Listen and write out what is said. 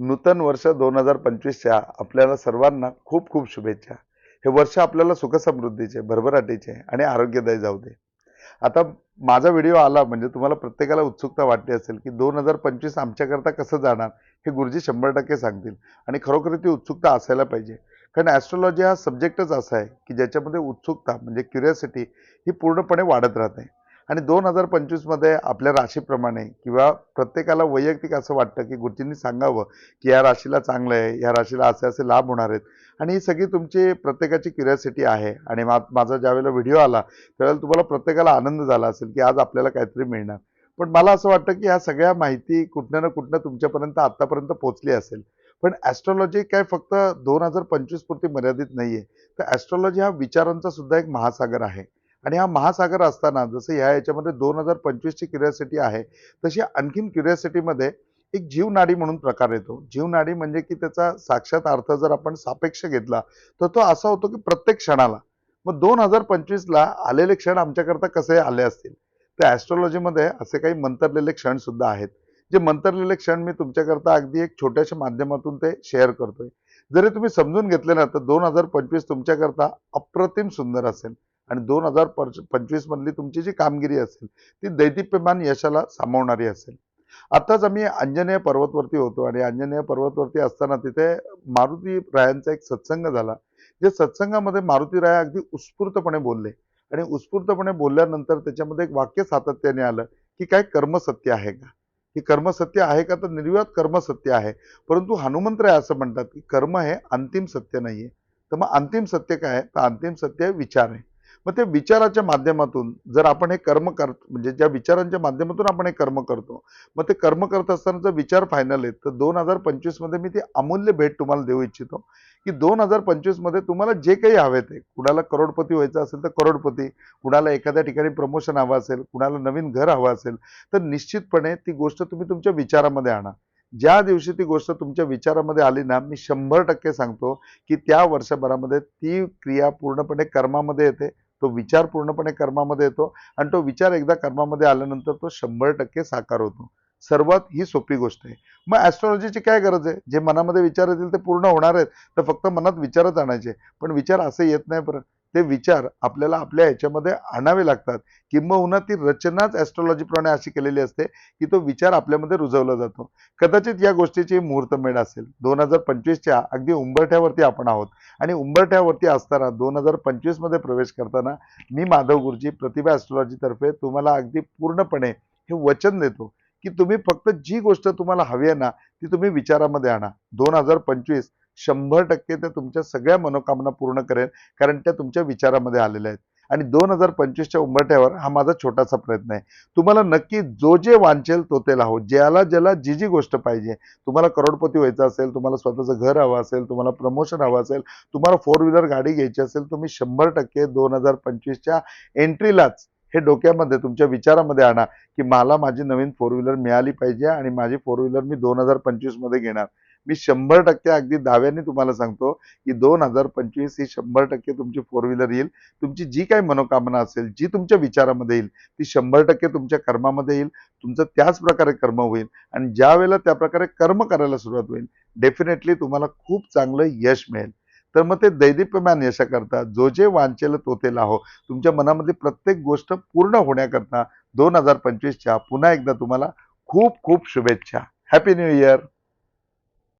नूतन वर्ष दोन हजार पंचवीसच्या आपल्याला सर्वांना खूप खूप शुभेच्छा. हे वर्ष आपल्याला सुखसमृद्धीचे भरभराटीचे आणि आरोग्यदायी जाऊ दे. आता माझा व्हिडिओ आला म्हणजे तुम्हाला प्रत्येकाला उत्सुकता वाटली असेल की दोन हजार पंचवीस आमच्याकरता कसं जाणार हे गुरुजी शंभर टक्के सांगतील. आणि खरोखर ती उत्सुकता असायला पाहिजे. कारण ॲस्ट्रॉलॉजी हा सब्जेक्टच असा आहे की ज्याच्यामध्ये उत्सुकता म्हणजे क्युरियोसिटी ही पूर्णपणे वाढत राहते. आणि दोन हजार पंचवीसमध्ये आपल्या राशीप्रमाणे किंवा प्रत्येकाला वैयक्तिक असं वाटतं की गुरुजींनी सांगावं की या राशीला चांगलं आहे या राशीला असे असे लाभ होणार आहेत. आणि ही सगळी तुमची प्रत्येकाची क्युरियोसिटी आहे आणि मा माझा ज्यावेळेला व्हिडिओ आला त्यावेळेला तुम्हाला प्रत्येकाला आनंद झाला असेल की आज आपल्याला काहीतरी मिळणार. पण मला असं वाटतं की ह्या सगळ्या माहिती कुठनं ना कुठनं तुमच्यापर्यंत आत्तापर्यंत पोचली असेल. पण ॲस्ट्रॉलॉजी काय फक्त दोन हजार पंचवीस पुरती मर्यादित नाही आहे तर ॲस्ट्रॉलॉजी हा विचारांचा सुद्धा एक महासागर आहे. आणि हा महासागर असताना जसं ह्या याच्यामध्ये दोन हजार पंचवीसची क्युरियासिटी आहे तशी आणखीन क्युरियासिटीमध्ये एक जीवनाडी म्हणून प्रकार येतो. जीवनाडी म्हणजे की त्याचा साक्षात अर्थ जर आपण सापेक्ष घेतला तर तो असा होतो की प्रत्येक क्षणाला. मग दोन हजार पंचवीसला आलेले क्षण आमच्याकरता कसे आले असतील? तर ॲस्ट्रॉलॉजीमध्ये असे काही मंतरलेले क्षण सुद्धा आहेत. जे मंतरलेले क्षण मी तुमच्याकरता अगदी एक छोट्याशा माध्यमातून ते शेअर करतोय. जरी तुम्ही समजून घेतले ना तर दोन हजार पंचवीस तुमच्याकरता अप्रतिम सुंदर असेल. आणि दोन हजार पंचवीस मधली तुमची जी कामगिरी असेल ती दैदिप्यमान यशाला सामावणारी असेल. आताच आम्ही अंजनेय पर्वतवरती होतो आणि अंजनेय पर्वतवरती असताना तिथे मारुती रायांचा एक सत्संग झाला जे सत्संगामध्ये मारुती राय अगदी उत्स्फूर्तपणे बोलले. आणि उत्स्फूर्तपणे बोलल्यानंतर त्याच्यामध्ये एक वाक्य सातत्याने आलं की काय कर्मसत्य आहे का? की कर्मसत्य आहे का? तर निर्विवाद कर्मसत्य आहे. परंतु हनुमंतराय असं म्हणतात की कर्म हे अंतिम सत्य नाही आहे तर मग अंतिम सत्य काय आहे? तर अंतिम सत्य आहे विचार आहे. मग ते विचाराच्या माध्यमातून जर आपण हे कर्म कर म्हणजे ज्या विचारांच्या माध्यमातून आपण हे कर्म करतो मग ते कर्म करत असताना जर विचार फायनल आहेत तर दोन हजार पंचवीसमध्ये मी ती अमूल्य भेट तुम्हाला देऊ इच्छितो की दोन हजार पंचवीसमध्ये तुम्हाला जे काही हवे ते कुणाला करोडपती व्हायचं असेल तर करोडपती कुणाला एखाद्या ठिकाणी प्रमोशन हवं असेल कुणाला नवीन घर हवं असेल तर निश्चितपणे ती गोष्ट तुम्ही तुमच्या विचारामध्ये आणा. ज्या दिवशी ती गोष्ट तुमच्या विचारामध्ये आली ना मी शंभर टक्के सांगतो की त्या वर्षभरामध्ये ती क्रिया पूर्णपणे कर्मामध्ये येते तो विचार पूर्णपणे कर्मामध्ये येतो आणि तो विचार एकदा कर्मामध्ये आल्यानंतर तो शंभर टक्के साकार होतो. सर्वात ही सोपी गोष्ट आहे. मग ॲस्ट्रॉलॉजीची काय गरज आहे? जे मनामध्ये विचार येतील ते पूर्ण होणार आहेत. तर फक्त मनात विचारच आणायचे. पण विचार असे येत नाही परत ते विचार आपल्याला आपल्या ह्याच्यामध्ये आणावे लागतात. किंबहुना ती रचनाच ॲस्ट्रॉलॉजीप्रमाणे अशी केलेली असते की तो विचार आपल्यामध्ये रुजवला जातो. कदाचित या गोष्टीची मुहूर्तमेढ असेल. दोन हजार पंचवीसच्या अगदी उंबरठ्यावरती आपण आहोत. आणि उंबरठ्यावरती असताना दोन हजार पंचवीसमध्ये प्रवेश करताना मी माधव गुरुजी प्रतिभा ॲस्ट्रॉलॉजीतर्फे तुम्हाला अगदी पूर्णपणे हे वचन देतो की तुम्ही फक्त जी गोष्ट तुम्हाला हवी आहे ना ती तुम्ही विचारामध्ये आणा. दोन हजार पंचवीस शंभर टक्के ते तुमच्या सगळ्या मनोकामना पूर्ण करेल कारण त्या तुमच्या विचारामध्ये आलेल्या आहेत. आणि दोन हजार पंचवीसच्या उंबरठ्यावर हा माझा छोटासा प्रयत्न आहे. तुम्हाला नक्की जो जे वांचेल तो ते लाहो. ज्याला ज्याला जी जी गोष्ट पाहिजे. तुम्हाला करोडपती व्हायचं असेल तुम्हाला स्वतःचं घर हवं असेल तुम्हाला प्रमोशन हवं असेल तुम्हाला फोर व्हीलर गाडी घ्यायची असेल तुम्ही शंभर टक्के दोन हजार पंचवीसच्या एंट्रीलाच हे डोक्यामध्ये तुमच्या विचारामध्ये आणा की मला माझी नवीन फोर व्हीलर मिळाली पाहिजे आणि माझी फोर व्हीलर मी दोन हजार पंचवीसमध्ये घेणार. मी शंभर टक्के अगदी दाव्याने तुम्हाला सांगतो की दोन हजार पंचवीस ही शंभर टक्के तुमची फोर व्हीलर येईल. तुमची जी काही मनोकामना असेल जी तुमच्या विचारामध्ये येईल ती शंभर टक्के तुमच्या कर्मामध्ये येईल. तुमचं त्याच प्रकारे कर्म होईल आणि ज्या वेळेला त्या प्रकारे कर्म करायला सुरुवात होईल डेफिनेटली तुम्हाला खूप चांगलं यश मिळेल. तर मग ते दैदिप्यमान यशाकरता जो जे वांचेल तो ते लाहो. तुमच्या मनामधली प्रत्येक गोष्ट पूर्ण होण्याकरता दोन हजार पंचवीसच्या पुन्हा एकदा तुम्हाला खूप खूप शुभेच्छा. Happy new year